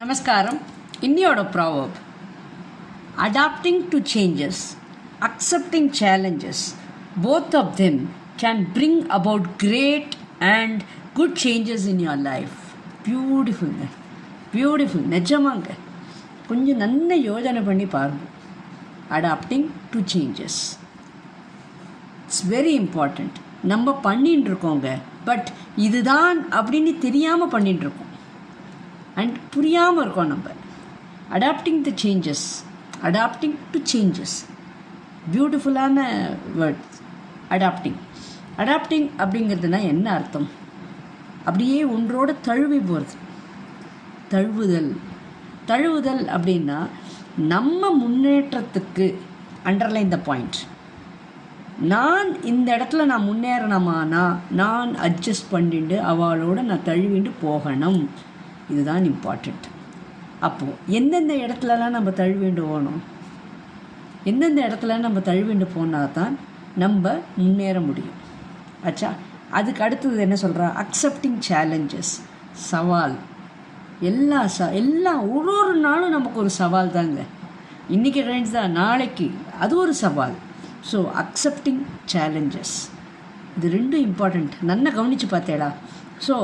நமஸ்காரம். இன்னியோட ப்ராவப் adapting to changes accepting challenges both of them can bring about great and good changes in your life பியூட்டிஃபுல்ங்க beautiful நிஜமாங்க. கொஞ்சம் நல்ல யோஜனை பண்ணி பாருங்கள் adapting to changes it's very important நம்ம பண்ணின்னு இருக்கோங்க பட் இதுதான் அப்படின்னு தெரியாமல் பண்ணிட்டு இருக்கோம் அண்ட் புரியாமல் இருக்கோம் நம்ம. Adapting the changes adapting to changes பியூட்டிஃபுல்லான வேர்ட்ஸ் அடாப்டிங் அடாப்டிங் அப்படிங்கிறதுனா என்ன அர்த்தம்? அப்படியே ஒன்றோட தழுவி போகிறது தழுவுதல். தழுவுதல் அப்படின்னா நம்ம முன்னேற்றத்துக்கு அண்டர்லைன் த பாயிண்ட் நான் இந்த இடத்துல நான் முன்னேறணுமானா நான் அட்ஜஸ்ட் பண்ணிட்டு அவளோட நான் தழுவிட்டு போகணும். இதுதான் இம்பார்ட்டண்ட் அப்போது எந்தெந்த இடத்துலலாம் நம்ம தழுவிண்டு போகணும்? எந்தெந்த இடத்துல நம்ம தழுவிண்டு போனால் தான் நம்ம முன்னேற முடியும். ஆச்சா அதுக்கு அடுத்தது என்ன சொல்கிறா அக்செப்டிங் சேலஞ்சஸ் சவால். எல்லா ச எல்லா ஒரு ஒரு நாளும் நமக்கு ஒரு சவால் தாங்க. இன்றைக்கி ரைன்ஸ் தான் நாளைக்கு. அது ஒரு சவால். ஸோ அக்செப்டிங் சேலஞ்சஸ் இது ரெண்டும் இம்பார்ட்டண்ட் நல்லா கவனித்து பார்த்தேடா. ஸோ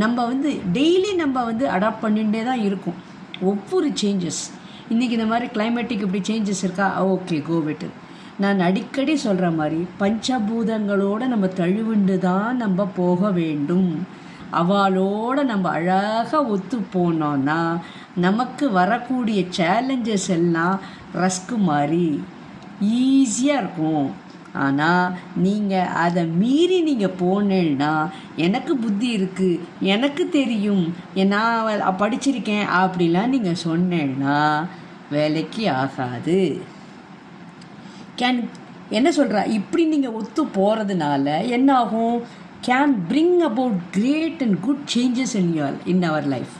நம்ம வந்து டெய்லி நம்ம வந்து அடாப்ட் பண்ணிகிட்டே தான் இருக்கும். ஒவ்வொரு சேஞ்சஸ் இன்றைக்கி இந்த மாதிரி கிளைமேட்டிக் இப்படி சேஞ்சஸ் இருக்கா? ஓகே கோ பெட்டர் நான் அடிக்கடி சொல்கிற மாதிரி பஞ்சபூதங்களோடு நம்ம தழுவுண்டு தான் நம்ம போக வேண்டும். அவளோட நம்ம அழகாக ஒத்து போனோன்னா நமக்கு வரக்கூடிய சேலஞ்சஸ் எல்லாம் ரஸ்க்கு மாதிரி ஈஸியாக இருக்கும். ஆனால் நீங்கள் அதை மீறி நீங்கள் போனேன்னா எனக்கு புத்தி இருக்குது எனக்கு தெரியும் நான் படிச்சிருக்கேன் அப்படிலாம் நீங்கள் சொன்னேன்னா வேலைக்கு ஆகாது. கேன் என்ன சொல்கிறா இப்படி நீங்கள் ஒத்து போகிறதுனால என்ன ஆகும் can bring about great and good changes in your in our life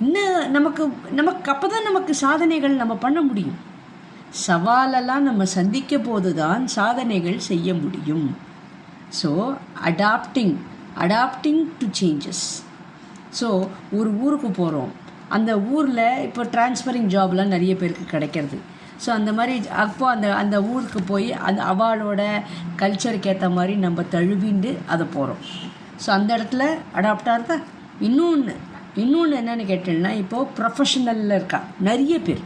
இன்னும் நமக்கு நமக்கு அப்போ தான் நமக்கு சாதனைகள் நம்ம பண்ண முடியும். சவாலெல்லாம் நம்ம சந்திக்க போது தான் சாதனைகள் செய்ய முடியும். So adapting adapting to changes so ஒரு ஊருக்கு போகிறோம் அந்த ஊரில் இப்போ டிரான்ஸ்ஃபரிங் ஜாப்லாம் நிறைய பேருக்கு கிடைக்கிறது. ஸோ அந்த மாதிரி அப்போ அந்த அந்த ஊருக்கு போய் அந்த அவளோட கல்ச்சருக்கு ஏற்ற மாதிரி நம்ம தழுவிண்டு அதை போகிறோம் ஸோ அந்த இடத்துல அடாப்டாக இருந்தா இன்னொன்று இன்னொன்று என்னென்னு கேட்டேன்னா இப்போது ப்ரொஃபஷனலில் இருக்கா? நிறைய பேர்.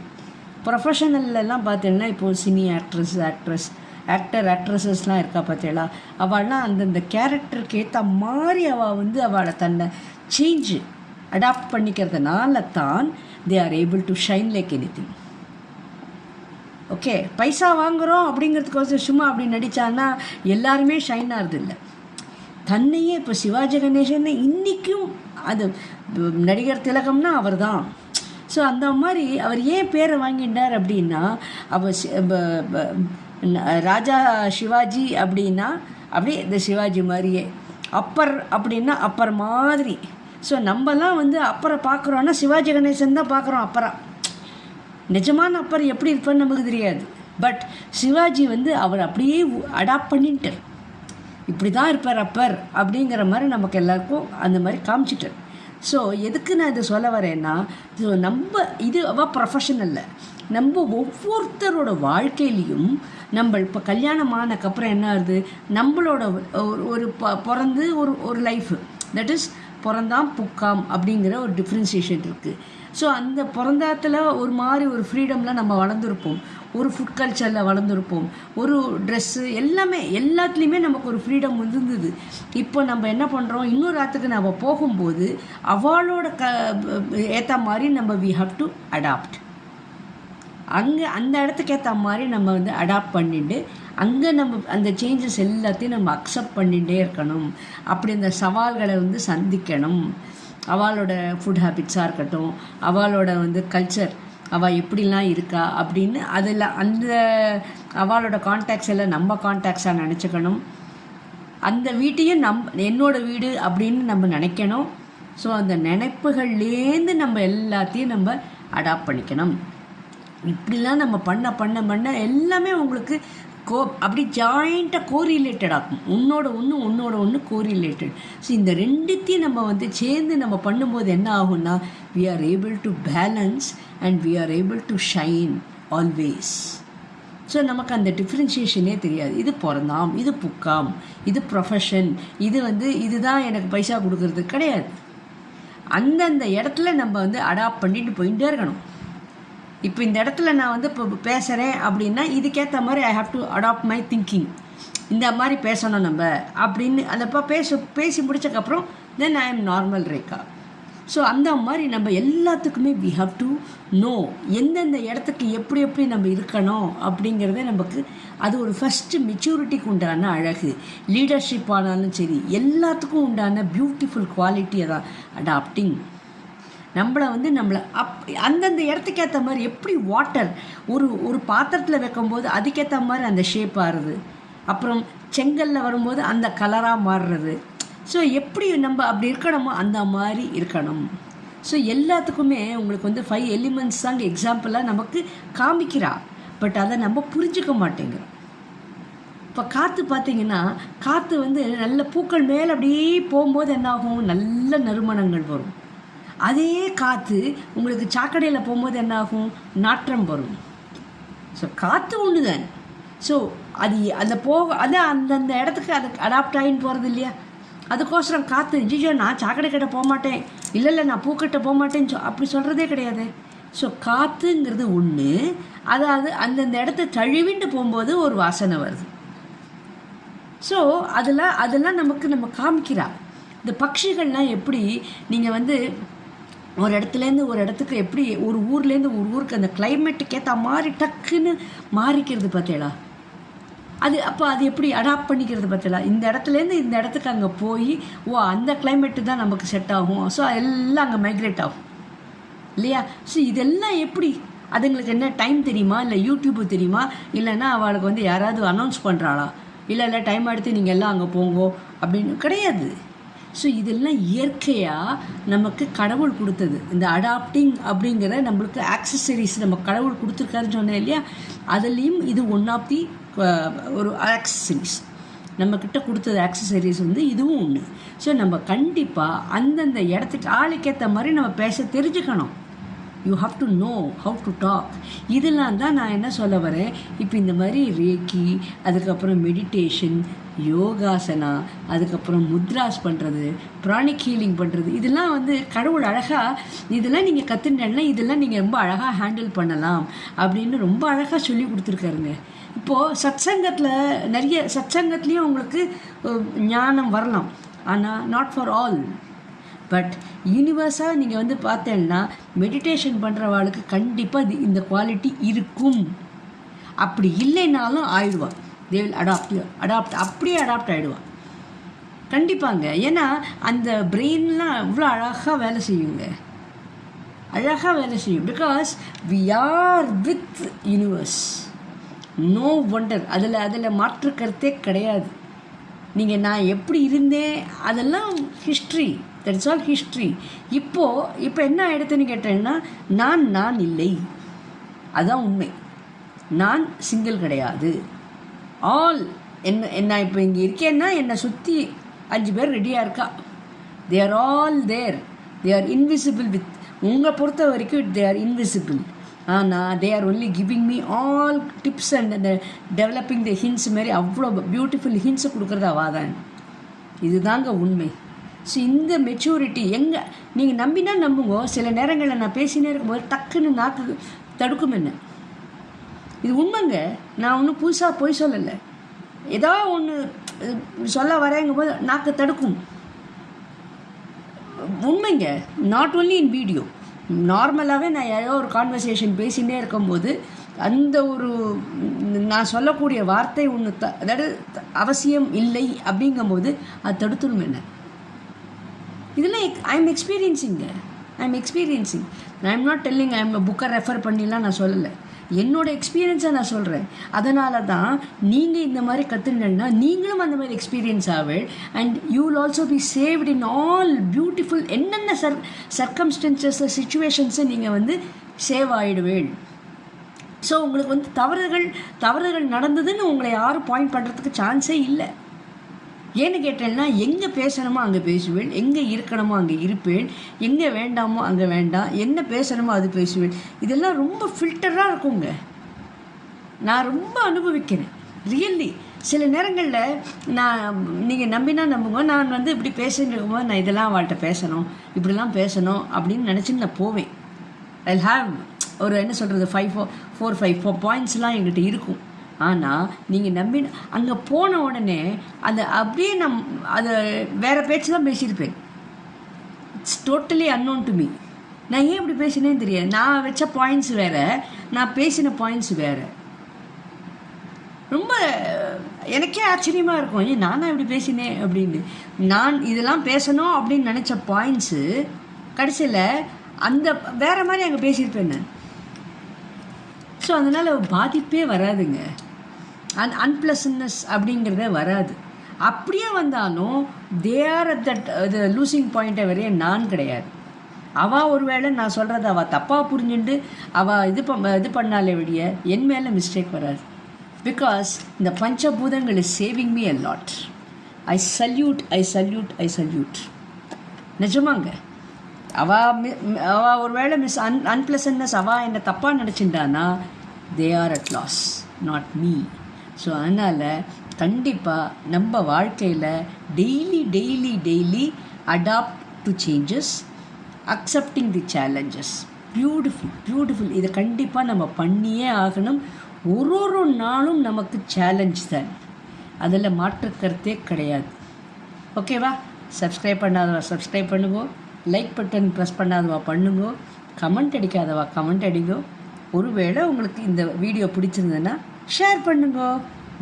ப்ரொஃபஷனல்லாம் பார்த்தீங்கன்னா இப்போது சினி ஆக்ட்ரஸ் ஆக்ட்ரஸ் ஆக்டர் ஆக்ட்ரஸஸ்லாம் இருக்கா பார்த்தீங்களா? அவள்லாம் அந்தந்த கேரக்டருக்கு ஏற்ற மாதிரி அவள் வந்து அவளை தன்னை சேஞ்சு அடாப்ட் பண்ணிக்கிறதுனால தான் they are able to shine like anything okay பைசா வாங்குகிறோம் அப்படிங்கிறதுக்கோசம் சும்மா அப்படி நடித்தான்னா எல்லாருமே ஷைன் ஆகிறது இல்லை தன்னையே இப்போ சிவாஜி கணேசன் இன்றைக்கும் அது நடிகர் திலகம்னா அவர் தான் ஸோ அந்த மாதிரி அவர் ஏன் பேரை வாங்கிட்டார் அப்படின்னா அவர் ராஜா சிவாஜி அப்படின்னா அப்படியே இந்த சிவாஜி மாதிரியே. அப்பர் அப்படின்னா அப்பர் மாதிரி. ஸோ நம்மலாம் வந்து அப்பரை பார்க்குறோன்னா சிவாஜி கணேசன் தான் பார்க்குறோம் அப்பரா. நிஜமான அப்பர் எப்படி இருப்பான்னு நமக்கு தெரியாது. பட் சிவாஜி வந்து அவர் அப்படியே அடாப்ட் பண்ணிட்டார். இப்படி தான் இருப்பார் அப்பர் அப்படிங்கிற மாதிரி நமக்கு எல்லாருக்கும் அந்த மாதிரி காமிச்சிட்டார். ஸோ எதுக்கு நான் இதை சொல்ல வரேன்னா ஸோ நம்ம இது அவ ப்ரொஃபஷனல்ல நம்ம ஒவ்வொருத்தரோட வாழ்க்கையிலையும் நம்ம இப்போ கல்யாணம் ஆனதுக்கப்புறம் என்ன ஆகுது? நம்மளோட ஒரு ஒரு ப பிறந்து ஒரு ஒரு லைஃபு தட் இஸ் பிறந்தாம் புக்காம் அப்படிங்கிற ஒரு டிஃப்ரென்சியேஷன் இருக்குது ஸோ அந்த பிறந்தாத்தில் ஒரு மாதிரி ஒரு ஃப்ரீடமில் நம்ம வளர்ந்துருப்போம். ஒரு ஃபுட் கல்ச்சரில் வளர்ந்துருப்போம். ஒரு ட்ரெஸ்ஸு எல்லாமே எல்லாத்துலேயுமே நமக்கு ஒரு ஃப்ரீடம் இருந்தது. இப்போ நம்ம என்ன பண்ணுறோம் இன்னொரு ஆற்றுக்கு நம்ம போகும்போது அவளோட க ஏற்ற மாதிரி நம்ம வி ஹாவ் டு அடாப்ட் அங்கே அந்த இடத்துக்கு ஏற்ற மாதிரி நம்ம வந்து அடாப்ட் பண்ணிட்டு அங்கே நம்ம அந்த சேஞ்சஸ் எல்லாத்தையும் நம்ம அக்செப்ட் பண்ணிகிட்டே இருக்கணும். அப்படி அந்த சவால்களை வந்து சந்திக்கணும். அவளோட ஃபுட் ஹேபிட்ஸாக இருக்கட்டும் அவளோட வந்து கல்ச்சர் அவள் எப்படிலாம் இருக்கா அப்படின்னு அதில் அந்த அவளோட கான்டாக்ட்ஸ் எல்லாம் நம்ம கான்டாக்ட்ஸாக நினச்சிக்கணும். அந்த வீட்டையும் நம் என்னோடய வீடு அப்படின்னு நம்ம நினைக்கணும். ஸோ அந்த நினைப்புகள்லேருந்து நம்ம எல்லாத்தையும் நம்ம அடாப்ட் பண்ணிக்கணும். இப்படிலாம் நம்ம பண்ண பண்ண பண்ண எல்லாமே உங்களுக்கு கோ அப்படி ஜாயிண்ட்டாக கோரிலேட்டட் ஆகும் உன்னோட ஒன்று உன்னோட ஒன்று கோரிலேட்டட் ஸோ இந்த ரெண்டுத்தையும் நம்ம வந்து சேர்ந்து நம்ம பண்ணும்போது என்ன ஆகும்னா we are able to balance and we are able to shine always so நமக்கு அந்த டிஃப்ரென்ஷியேஷனே தெரியாது. இது பிறந்தாம் இது புக்காம் இது ப்ரொஃபஷன் இது வந்து இதுதான் எனக்கு பைசா கொடுக்கறது கிடையாது. அந்தந்த இடத்துல நம்ம வந்து அடாப்ட் பண்ணிட்டு போயிட்டே இருக்கணும். இப்போ இந்த இடத்துல நான் வந்து இப்போ பேசுகிறேன் அப்படின்னா இதுக்கேற்ற மாதிரி I have to adapt my thinking இந்த மாதிரி பேசணும் நம்ம அப்படின்னு அந்தப்போ பேச பேசி முடிச்சக்கப்புறம் தென் ஐ எம் நார்மல் ரேக்கா ஸோ அந்த மாதிரி நம்ம எல்லாத்துக்குமே வி ஹாவ் டு நோ எந்தெந்த இடத்துக்கு எப்படி எப்படி நம்ம இருக்கணும் அப்படிங்கிறத நமக்கு அது ஒரு ஃபஸ்ட்டு மெச்சூரிட்டிக்கு உண்டான அழகு. லீடர்ஷிப் ஆனாலும் சரி எல்லாத்துக்கும் உண்டான பியூட்டிஃபுல் குவாலிட்டியை தான் அடாப்டிங் நம்மளை வந்து நம்மளை அப் அந்தந்த இடத்துக்கு ஏற்ற மாதிரி எப்படி வாட்டர் ஒரு ஒரு பாத்திரத்தில் வைக்கும்போது அதுக்கேற்ற மாதிரி அந்த ஷேப் ஆறுது அப்புறம் செங்கல்ல வரும்போது அந்த கலராக மாறுறது. ஸோ எப்படி நம்ம அப்படி இருக்கணுமோ அந்த மாதிரி இருக்கணும். ஸோ எல்லாத்துக்குமே உங்களுக்கு வந்து ஃபைவ் எலிமெண்ட்ஸ் தாங்க எக்ஸாம்பிளாக நமக்கு காமிக்கிறா. பட் அதை நம்ம புரிஞ்சுக்க மாட்டேங்கிறோம். இப்போ காற்று பார்த்தீங்கன்னா காற்று வந்து நல்ல பூக்கள் மேலே அப்படியே போகும்போது என்ன ஆகும்? நல்ல நறுமணங்கள் வரும். அதே காற்று உங்களுக்கு சாக்கடையில் போகும்போது என்ன ஆகும்? நாற்றம் வரும். ஸோ காற்று ஒன்று தான் ஸோ அது அந்த போக அது அந்தந்த இடத்துக்கு அதுக்கு அடாப்ட் ஆகின்னு போகிறது இல்லையா? அதுக்கோசரம் காற்று ஜிஜோ நான் சாக்கடை கிட்ட போக மாட்டேன். இல்லை இல்லை நான் பூக்கிட்ட போக மாட்டேன்னு சொ அப்படி சொல்கிறதே கிடையாது. ஸோ காற்றுங்கிறது ஒன்று அதாவது அந்தந்த இடத்த தழுவிண்டு போகும்போது ஒரு வாசனை வருது. ஸோ அதெல்லாம் அதெல்லாம் நமக்கு நம்ம காமிக்கிறா. இந்த பட்சிகள்லாம் எப்படி நீங்கள் வந்து ஒரு இடத்துலேருந்து ஒரு இடத்துக்கு எப்படி ஒரு ஊர்லேருந்து ஒரு ஊருக்கு அந்த கிளைமேட்டுக்கு ஏற்ற மாதிரி டக்குன்னு மாறிக்கிறது பார்த்தேடா அது அப்போ அது எப்படி அடாப்ட் பண்ணிக்கிறது பார்த்தீங்களா இந்த இடத்துலேருந்து இந்த இடத்துக்கு அங்கே போய் ஓ அந்த கிளைமேட்டு தான் நமக்கு செட் ஆகும். ஸோ எல்லாம் அங்கே மைக்ரேட் ஆகும். இல்லையா? ஸோ இதெல்லாம் எப்படி? அதுங்களுக்கு என்ன டைம் தெரியுமா? இல்லை யூடியூப்பு தெரியுமா? இல்லைன்னா அவளுக்கு வந்து யாராவது அனௌன்ஸ் பண்ணுறாளா இல்லை இல்லை டைம் எடுத்து நீங்கள் எல்லாம் அங்கே போங்கோ. அப்படின்னு கிடையாது. ஸோ இதெல்லாம் இயற்கையாக நமக்கு கடவுள் கொடுத்தது. இந்த அடாப்டிங் அப்படிங்கிற நம்மளுக்கு ஆக்சசரிஸ் நம்ம கடவுள் கொடுத்துருக்காருன்னு சொன்னேன் இல்லையா? அதுலேயும் இது ஒன் ஆஃப் தி ஒரு ஆக்சசரிஸ் நம்மக்கிட்ட கொடுத்தது ஆக்சசரிஸ் வந்து இதுவும் ஒன்று ஸோ நம்ம கண்டிப்பாக அந்தந்த இடத்துக்கு ஆளுக்கேற்ற மாதிரி நம்ம பேச தெரிஞ்சுக்கணும். You have to know how to talk இதெல்லாம் தான் நான் என்ன சொல்ல வரேன்? இப்போ இந்த மாதிரி ரேக்கி அதுக்கப்புறம் மெடிடேஷன் யோகாசனா அதுக்கப்புறம் முத்ராஸ் பண்ணுறது ப்ராணிக் ஹீலிங் பண்ணுறது இதெல்லாம் வந்து கடவுள் அழகாக இதெல்லாம் நீங்கள் கற்றுட்டேன்னா இதெல்லாம் நீங்கள் ரொம்ப அழகாக ஹேண்டில் பண்ணலாம் அப்படின்னு ரொம்ப அழகாக சொல்லி கொடுத்துருக்காருங்க. இப்போது சத்சங்கத்தில் நிறைய சத்சங்கத்துலேயும் உங்களுக்கு ஞானம் வரலாம். ஆனால் நாட் ஃபார் ஆல் பட் யூனிவர்ஸாக நீங்கள் வந்து பார்த்தேன்னா மெடிடேஷன் பண்ணுறவாளுக்கு கண்டிப்பாக இது இந்த குவாலிட்டி இருக்கும். அப்படி இல்லைனாலும் ஆயிடுவான் தே வில் அடாப்ட் அடாப்ட் அப்படியே அடாப்ட் ஆகிடுவான் கண்டிப்பாங்க. ஏன்னா அந்த பிரெயின்லாம் அவ்வளோ அழகாக வேலை செய்யுங்க. அழகாக வேலை செய்யும். Because we are with universe no wonder அதில் அதில் மாற்று கருத்தே கிடையாது. நீங்கள் நான் எப்படி இருந்தேன்? அதெல்லாம் ஹிஸ்ட்ரி தட்ஸ் ஆல் ஹிஸ்ட்ரி இப்போது இப்போ என்ன ஆகிடுதுன்னு கேட்டேன்னா நான் நான் இல்லை. அதுதான் உண்மை. நான் சிங்கிள் கிடையாது. ஆல் என்ன என்ன இப்போ இங்கே இருக்கேன்னா என்னை சுற்றி அஞ்சு பேர் ரெடியாக இருக்கா? They are all there they are invisible with உங்களை பொறுத்த வரைக்கும் தே ஆர் இன்விசிபிள் ஆனால் they are only giving me all tips and அந்த டெவலப்பிங் த ஹின்ஸ் மாரி அவ்வளோ பியூட்டிஃபுல் ஹின்ஸை கொடுக்குறது அவாதான் இதுதாங்க உண்மை. ஸோ இந்த மெச்சூரிட்டி எங்கே நீங்கள் நம்பினா நம்புங்க. சில நேரங்களில் நான் பேசினே இருக்கும்போது டக்குன்னு நாக்கு தடுக்கும் என்ன? இது உண்மைங்க. நான் ஒன்றும் புதுசாக போய் சொல்லலை. ஏதோ ஒன்று சொல்ல வரேங்கும் போது நாக்கு தடுக்கும். உண்மைங்க. நாட் ஒன்லி இன் வீடியோ நார்மலாகவே நான் ஏதோ ஒரு கான்வர்சேஷன் பேசிகிட்டே இருக்கும்போது அந்த ஒரு நான் சொல்லக்கூடிய வார்த்தை ஒன்று த அதாவது அவசியம் இல்லை அப்படிங்கும்போது அது தடுத்துடும் என்ன. இதெல்லாம் I am எக்ஸ்பீரியன்ஸிங்க I am experiencing I am not telling I am புக்கை ரெஃபர் பண்ணிலாம் நான் சொல்லலை. என்னோட எக்ஸ்பீரியன்ஸை நான் சொல்கிறேன் அதனால தான் நீங்கள் இந்த மாதிரி கற்றுனா நீங்களும் அந்த மாதிரி எக்ஸ்பீரியன்ஸ் ஆவல். And you will also be saved in all beautiful என்னென்ன சர் சர்க்கம்ஸ்டன்சஸ் சுச்சுவேஷன்ஸை நீங்கள் வந்து சேவ் ஆகிடுவேன் ஸோ உங்களுக்கு வந்து தவறுகள் தவறுகள் நடந்ததுன்னு உங்களை யாரும் பாயிண்ட் பண்ணுறதுக்கு சான்ஸே இல்லை. ஏன்னு கேட்டேன்னா எங்கே பேசணுமோ அங்கே பேசுவேன் எங்கே இருக்கணுமோ அங்கே இருப்பேன் எங்கே வேண்டாமோ அங்கே வேண்டாம் என்ன பேசணுமோ அது பேசுவேன். இதெல்லாம் ரொம்ப ஃபில்டராக இருக்குங்க. நான் ரொம்ப அனுபவிக்கிறேன். ரியல்லி சில நேரங்களில் நான் நீங்கள் நம்பினா நம்புங்க. நான் வந்து இப்படி பேசிட்டு இருக்கும்போது நான் இதெல்லாம் அவள்கிட்ட பேசணும் இப்படிலாம் பேசணும் அப்படின்னு நினச்சின்னு நான் போவேன். ஐ ஹாவ் ஒரு என்ன சொல்கிறது five four four five four பாயிண்ட்ஸ்லாம் எங்கிட்ட இருக்கும். ஆனால் நீங்கள் நம்பி அங்கே போன உடனே அதை அப்படியே நம் அதை வேறு பேச்சு தான் பேசியிருப்பேன். It's totally unknown to me நான் ஏன் இப்படி பேசினேன்னு தெரியாது. நான் வச்ச பாயிண்ட்ஸ் வேறு நான் பேசின பாயிண்ட்ஸ் வேறு. ரொம்ப எனக்கே ஆச்சரியமாக இருக்கும். ஏன் நானா இப்படி பேசினேன் அப்படின்னு. நான் இதெல்லாம் பேசணும் அப்படின்னு நினச்ச பாயிண்ட்ஸு கடைசியில் அந்த வேறு மாதிரி அங்கே பேசியிருப்பேன் நான். ஸோ அதனால் பாதிப்பே வராதுங்க. அன் அன்பிளசன்னஸ் அப்படிங்கிறதே வராது. அப்படியே வந்தாலும் தே ஆர் அட் தட் இது லூசிங் பாயிண்ட்டை வரைய நான் கிடையாது. அவள் ஒருவேளை நான் சொல்கிறத அவள் தப்பாக புரிஞ்சுட்டு அவள் இது ப இது பண்ணாலே வெளிய என் மேலே மிஸ்டேக் வராது. பிகாஸ் இந்த பஞ்சபூதங்கள் is saving me a lot I salute I salute I salute நிஜமாங்க. அவ மி அவ ஒரு வேளை மிஸ் அன் அன்பிளசன்னஸ் அவா என்னை தப்பாக நினச்சிட்டானா they are at loss not me so அதனால் கண்டிப்பாக நம்ம வாழ்க்கையில் daily daily daily adapt to changes accepting the challenges beautiful beautiful இதை கண்டிப்பாக நம்ம பண்ணியே ஆகணும். ஒரு ஒரு நாளும் நமக்கு சேலஞ்ச் தான். அதில் மாற்று கருத்தே கிடையாது. ஓகேவா சப்ஸ்கிரைப் பண்ணாதவா சப்ஸ்கிரைப் பண்ணுவோம் லைக் பட்டன் ப்ரெஸ் பண்ணாதவா பண்ணுங்க. கமெண்ட் அடிக்காதவா கமெண்ட் அடிங்க. ஒருவேளை உங்களுக்கு இந்த வீடியோ பிடிச்சிருந்ததுன்னா ஷேர் பண்ணுங்க.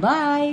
பாய்